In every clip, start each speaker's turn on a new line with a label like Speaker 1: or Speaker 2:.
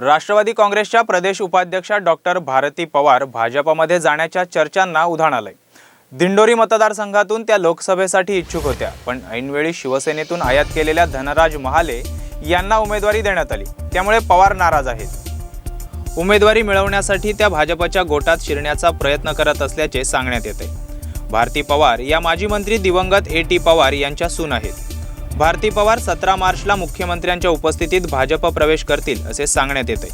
Speaker 1: राष्ट्रवादी काँग्रेसच्या प्रदेश उपाध्यक्षा डॉक्टर भारती पवार भाजपमध्ये जाण्याच्या चर्चांना उधाण आलंय. दिंडोरी मतदारसंघातून त्या लोकसभेसाठी इच्छुक होत्या पण ऐनवेळी शिवसेनेतून आयात केलेल्या धनराज महाले यांना उमेदवारी देण्यात आली. त्यामुळे पवार नाराज आहेत. उमेदवारी मिळवण्यासाठी त्या भाजपच्या गोटात शिरण्याचा प्रयत्न करत असल्याचे सांगण्यात येते. भारती पवार या माजी मंत्री दिवंगत ए टी पवार यांच्या सून आहेत. भारती पवार सतरा मार्चला मुख्यमंत्र्यांच्या उपस्थितीत भाजप प्रवेश करतील असे सांगण्यात येते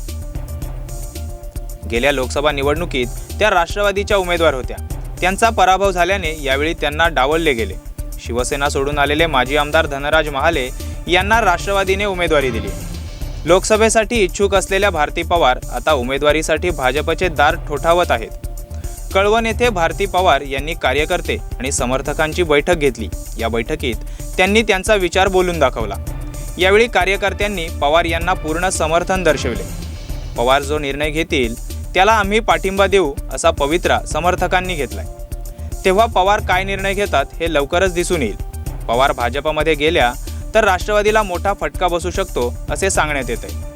Speaker 1: गेल्या लोकसभा निवडणुकीत त्या राष्ट्रवादीच्या उमेदवार होत्या. त्यांचा पराभव झाल्याने यावेळी त्यांना डावलले गेले. शिवसेना सोडून आलेले माजी आमदार धनराज महाले यांना राष्ट्रवादीने उमेदवारी दिली. लोकसभेसाठी इच्छुक असलेल्या भारती पवार आता उमेदवारीसाठी भाजपचे दार ठोठावत आहेत. कळवण येथे भारती पवार यांनी कार्यकर्ते आणि समर्थकांची बैठक घेतली. या बैठकीत त्यांनी त्यांचा विचार बोलून दाखवला. यावेळी कार्यकर्त्यांनी पवार यांना पूर्ण समर्थन दर्शविले. पवार जो निर्णय घेतील त्याला आम्ही पाठिंबा देऊ असा पवित्रा समर्थकांनी घेतलाय. तेव्हा पवार काय निर्णय घेतात हे लवकरच दिसून येईल. पवार भाजपमध्ये गेल्या तर राष्ट्रवादीला मोठा फटका बसू शकतो असे सांगण्यात येत आहे